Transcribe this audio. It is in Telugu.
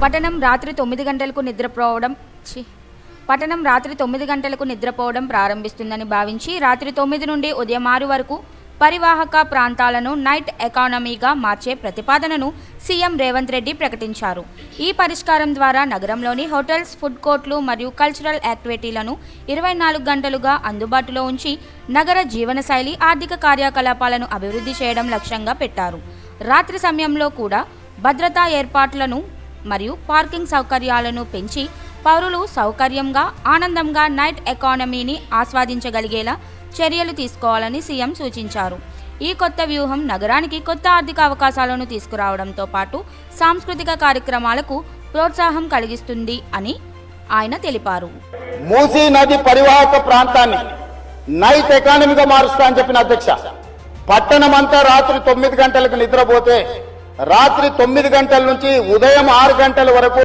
పట్టణం రాత్రి తొమ్మిది గంటలకు నిద్రపోవడం ఛీ. పట్టణం రాత్రి తొమ్మిది గంటలకు నిద్రపోవడం ప్రారంభిస్తుందని భావించి రాత్రి తొమ్మిది నుండి ఉదయం ఆరు వరకు పరివాహక ప్రాంతాలను నైట్ ఎకానమీగా మార్చే ప్రతిపాదనను సీఎం రేవంత్ రెడ్డి ప్రకటించారు ఈ పరిష్కారం ద్వారా నగరంలోని హోటల్స్ ఫుడ్ కోర్ట్లు మరియు కల్చరల్ యాక్టివిటీలను ఇరవై నాలుగు గంటలుగా అందుబాటులో ఉంచి నగర జీవనశైలి ఆర్థిక కార్యకలాపాలను అభివృద్ధి చేయడం లక్ష్యంగా పెట్టారు రాత్రి సమయంలో కూడా భద్రతా ఏర్పాట్లను మరియు పార్కింగ్ సౌకర్యాలను పెంచి పౌరులు సౌకర్యంగా ఆనందంగా నైట్ ఎకానమీని ఆస్వాదించగలిగేలా చర్యలు తీసుకోవాలని సీఎం సూచించారు. ఈ కొత్త వ్యూహం నగరానికి కొత్త ఆర్థిక అవకాశాలను తీసుకురావడంతో పాటు సాంస్కృతిక కార్యక్రమాలకు ప్రోత్సాహం కలిగిస్తుంది అని ఆయన తెలిపారు. మూసీ నది పరివాహక ప్రాంతాన్ని నైట్ ఎకానమీగా మారుస్తా అని చెప్పిన అధ్యక్ష పట్టణం అంతా రాత్రి తొమ్మిది గంటలకు నిద్రపోతే రాత్రి తొమ్మిది గంటల నుంచి ఉదయం ఆరు గంటల వరకు